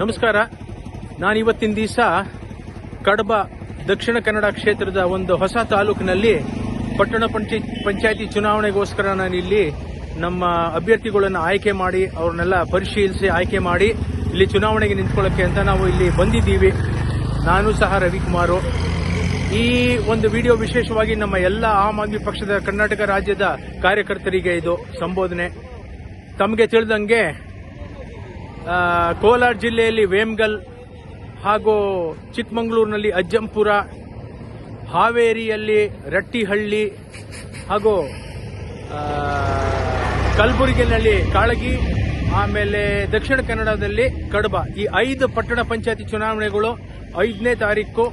ನಮಸ್ಕಾರ. ನಾನು ಇವತ್ತಿನ ದಿವಸ ಕಡಬ ದಕ್ಷಿಣ ಕನ್ನಡ ಕ್ಷೇತ್ರದ ಒಂದು ಹೊಸ ತಾಲೂಕಿನಲ್ಲಿ ಪಟ್ಟಣ ಪಂಚಾಯತ್ ಪಂಚಾಯತಿ ಚುನಾವಣೆಗೋಸ್ಕರ ನಾನು ಇಲ್ಲಿ ನಮ್ಮ ಅಭ್ಯರ್ಥಿಗಳನ್ನು ಆಯ್ಕೆ ಮಾಡಿ, ಅವ್ರನ್ನೆಲ್ಲ ಪರಿಶೀಲಿಸಿ ಆಯ್ಕೆ ಮಾಡಿ ಇಲ್ಲಿ ಚುನಾವಣೆಗೆ ನಿಂತ್ಕೊಳ್ಳೋಕ್ಕೆ ಅಂತ ನಾವು ಇಲ್ಲಿ ಬಂದಿದ್ದೀವಿ. ನಾನು ಸಹ ರವಿಕುಮಾರು. ಈ ಒಂದು ವಿಡಿಯೋ ವಿಶೇಷವಾಗಿ ನಮ್ಮ ಎಲ್ಲ ಆಮ್ ಆದ್ಮಿ ಪಕ್ಷದ ಕರ್ನಾಟಕ ರಾಜ್ಯದ ಕಾರ್ಯಕರ್ತರಿಗೆ ಇದು ಸಂಬೋಧನೆ. ತಮಗೆ ತಿಳಿದಂಗೆ ಕೋಲಾರ ಜಿಲ್ಲೆಯಲ್ಲಿ ವೇಮ್ಗಲ್ ಹಾಗೂ ಚಿಕ್ಕಮಗಳೂರಿನಲ್ಲಿ ಅಜ್ಜಂಪುರ, ಹಾವೇರಿಯಲ್ಲಿ ರಟ್ಟಿಹಳ್ಳಿ ಹಾಗೂ ಕಲಬುರಗಿನಲ್ಲಿ ಕಾಳಗಿ, ಆಮೇಲೆ ದಕ್ಷಿಣ ಕನ್ನಡದಲ್ಲಿ ಕಡಬ. ಈ ಐದು ಪಟ್ಟಣ ಪಂಚಾಯತಿ ಚುನಾವಣೆಗಳು ಐದನೇ ತಾರೀಕು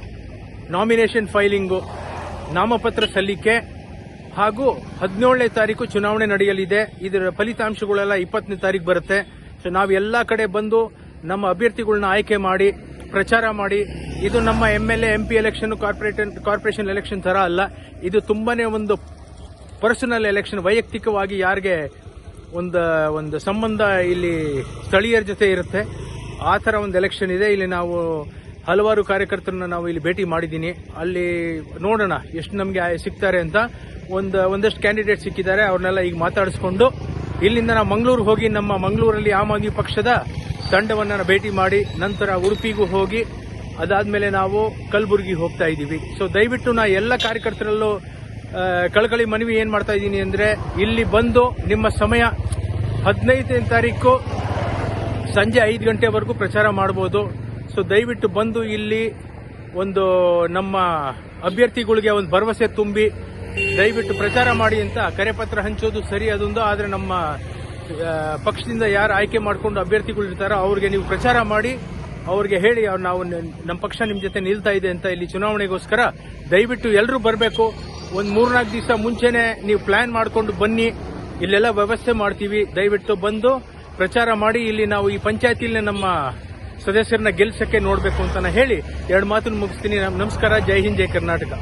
ನಾಮಿನೇಷನ್ ಫೈಲಿಂಗು, ನಾಮಪತ್ರ ಸಲ್ಲಿಕೆ ಹಾಗೂ ಹದಿನೇಳನೇ ತಾರೀಕು ಚುನಾವಣೆ ನಡೆಯಲಿದೆ. ಇದರ ಫಲಿತಾಂಶಗಳೆಲ್ಲ ಇಪ್ಪತ್ತನೇ ತಾರೀಕು ಬರುತ್ತೆ. ಸೊ ನಾವು ಎಲ್ಲ ಕಡೆ ಬಂದು ನಮ್ಮ ಅಭ್ಯರ್ಥಿಗಳನ್ನ ಆಯ್ಕೆ ಮಾಡಿ, ಪ್ರಚಾರ ಮಾಡಿ. ಇದು ನಮ್ಮ M L A M P election corporation corporation election ಥರ ಅಲ್ಲ. ಇದು ತುಂಬಾನೇ ಒಂದು ಪರ್ಸನಲ್ ಎಲೆಕ್ಷನ್ ವೈಯಕ್ತಿಕವಾಗಿ ಯಾರಿಗೆ ಒಂದು ಒಂದು ಸಂಬಂಧ ಇಲ್ಲಿ ಸ್ಥಳೀಯರ ಜೊತೆ ಇರುತ್ತೆ. ಆ ಥರ ಒಂದು ಎಲೆಕ್ಷನ್ ಇದೆ. ಇಲ್ಲಿ ನಾವು ಹಲವಾರು ಕಾರ್ಯಕರ್ತರನ್ನ ನಾವು ಇಲ್ಲಿ ಭೇಟಿ ಮಾಡಿದ್ದೀನಿ. ಅಲ್ಲಿ ನೋಡೋಣ ಎಷ್ಟು ನಮಗೆ ಸಿಗ್ತಾರೆ ಅಂತ. ಒಂದು, ಒಂದಷ್ಟು ಕ್ಯಾಂಡಿಡೇಟ್ ಸಿಕ್ಕಿದ್ದಾರೆ. ಅವ್ರನ್ನೆಲ್ಲ ಈಗ ಮಾತಾಡಿಸ್ಕೊಂಡು ಇಲ್ಲಿಂದ ನಾವು ಮಂಗಳೂರು ಹೋಗಿ ನಮ್ಮ ಮಂಗಳೂರಲ್ಲಿ ಆಮ್ ಆದ್ಮಿ ಪಕ್ಷದ ತಂಡವನ್ನ ಭೇಟಿ ಮಾಡಿ ನಂತರ ಉಡುಪಿಗೂ ಹೋಗಿ ಅದಾದ್ಮೇಲೆ ನಾವು ಕಲಬುರಗಿ ಹೋಗ್ತಾ ಇದ್ದೀವಿ. ಸೊ ದಯವಿಟ್ಟು ನಾ ಎಲ್ಲ ಕಾರ್ಯಕರ್ತರಲ್ಲೂ ಕಳಕಳಿ ಮನವಿ ಏನ್ ಮಾಡ್ತಾ ಇದ್ದೀನಿ ಅಂದ್ರೆ ಇಲ್ಲಿ ಬಂದು ನಿಮ್ಮ ಸಮಯ ಹದಿನೈದನೇ ತಾರೀಕು ಸಂಜೆ ಐದು ಗಂಟೆವರೆಗೂ ಪ್ರಚಾರ ಮಾಡಬಹುದು ಸೊ ದಯವಿಟ್ಟು ಬಂದು ಇಲ್ಲಿ ಒಂದು ನಮ್ಮ ಅಭ್ಯರ್ಥಿಗಳಿಗೆ ಒಂದು ಭರವಸೆ ತುಂಬಿ ದಯವಿಟ್ಟು ಪ್ರಚಾರ ಮಾಡಿ ಅಂತ ಕರೆಪತ್ರ ಹಂಚೋದು ಸರಿ ಅದೊಂದು, ಆದರೆ ನಮ್ಮ ಪಕ್ಷದಿಂದ ಯಾರು ಆಯ್ಕೆ ಮಾಡಿಕೊಂಡು ಅಭ್ಯರ್ಥಿಗಳು ಇರ್ತಾರೋ ಅವ್ರಿಗೆ ನೀವು ಪ್ರಚಾರ ಮಾಡಿ, ಅವ್ರಿಗೆ ಹೇಳಿ ನಾವು ನಮ್ಮ ಪಕ್ಷ ನಿಮ್ಮ ಜೊತೆ ನಿಲ್ತಾ ಇದೆ ಅಂತ ಇಲ್ಲಿ ಚುನಾವಣೆಗೋಸ್ಕರ ದಯವಿಟ್ಟು ಎಲ್ಲರೂ ಬರಬೇಕು. ಒಂದು ಮೂರ್ನಾಲ್ಕು ದಿವಸ ಮುಂಚೆನೆ ನೀವು ಪ್ಲಾನ್ ಮಾಡಿಕೊಂಡು ಬನ್ನಿ. ಇಲ್ಲೆಲ್ಲ ವ್ಯವಸ್ಥೆ ಮಾಡ್ತೀವಿ. ದಯವಿಟ್ಟು ಬಂದು ಪ್ರಚಾರ ಮಾಡಿ, ಇಲ್ಲಿ ನಾವು ಈ ಪಂಚಾಯತಿಲಿ ನಮ್ಮ ಸದಸ್ಯರನ್ನ ಗೆಲ್ಸಕ್ಕೆ ನೋಡಬೇಕು ಅಂತ ಹೇಳಿ, ಎರಡು ಮಾತನ್ನು ಮುಗಿಸ್ತೀನಿ. ನಮ್- ನಮಸ್ಕಾರ. ಜೈ ಹಿಂದ್, ಜೈ ಕರ್ನಾಟಕ.